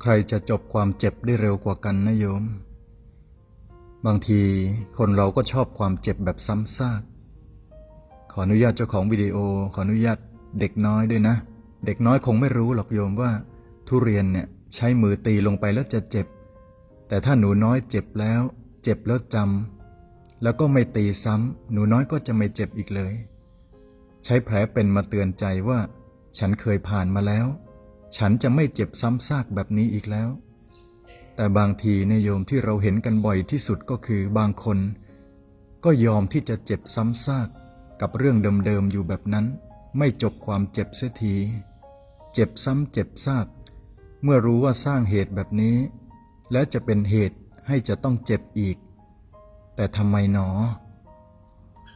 ใครจะจบความเจ็บได้เร็วกว่ากันนะโยม บางทีคนเราก็ชอบความเจ็บแบบซ้ำซาก ขออนุญาตเจ้าของวิดีโอ ขออนุญาตเด็กน้อยด้วยนะ เด็กน้อยคงไม่รู้หรอกโยมว่า ทุเรียนเนี่ยใช้มือตีลงไปแล้วจะเจ็บ แต่ถ้าหนูน้อยเจ็บแล้ว เจ็บแล้วจำแล้วก็ไม่ตีซ้ำหนูน้อยก็จะไม่เจ็บอีกเลย ใช้แผลเป็นมาเตือนใจว่า ฉันเคยผ่านมาแล้ว ฉันจะไม่เจ็บซ้ำซากแบบนี้อีกแล้ว แต่บางทีเนโยมที่เราเห็นกันบ่อยที่สุดก็คือบางคน ก็ยอมที่จะเจ็บซ้ำซากกับเรื่องเดิมๆอยู่แบบนั้น ไม่จบความเจ็บเสียที เจ็บซ้ำเจ็บซาก เมื่อรู้ว่าสร้างเหตุแบบนี้ แล้วจะเป็นเหตุให้จะต้องเจ็บอีก แต่ทำไมหนอ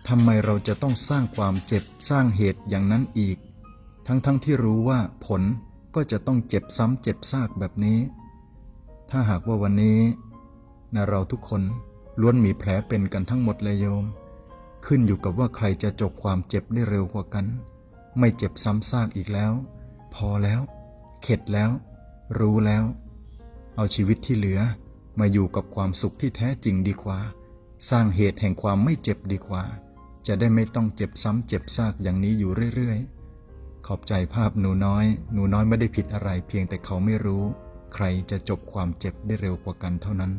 ทำไมเราจะต้องสร้างความเจ็บสร้างเหตุอย่างนั้นอีก ทั้งๆทที่รู้ว่าผล ก็จะต้องเจ็บซ้ำเจ็บซากแบบนี้ ถ้าหากว่าวันนี้นะเราทุกคนล้วนมีแผลเป็นกันทั้งหมดเลยโยม ขึ้นอยู่กับว่าใครจะจบความเจ็บได้เร็วกว่ากัน ไม่เจ็บซ้ำซากอีกแล้ว พอแล้ว เข็ดแล้ว รู้แล้ว เอาชีวิตที่เหลือมาอยู่กับความสุขที่แท้จริงดีกว่า สร้างเหตุแห่งความไม่เจ็บดีกว่า จะได้ไม่ต้องเจ็บซ้ำเจ็บซากอย่างนี้อยู่เรื่อยๆ อบใจภาพหนูน้อย หนูน้อยไม่ได้ผิดอะไรเพียงแต่เขาไม่รู้ ใครจะจบความเจ็บได้เร็วกว่ากันเท่านั้น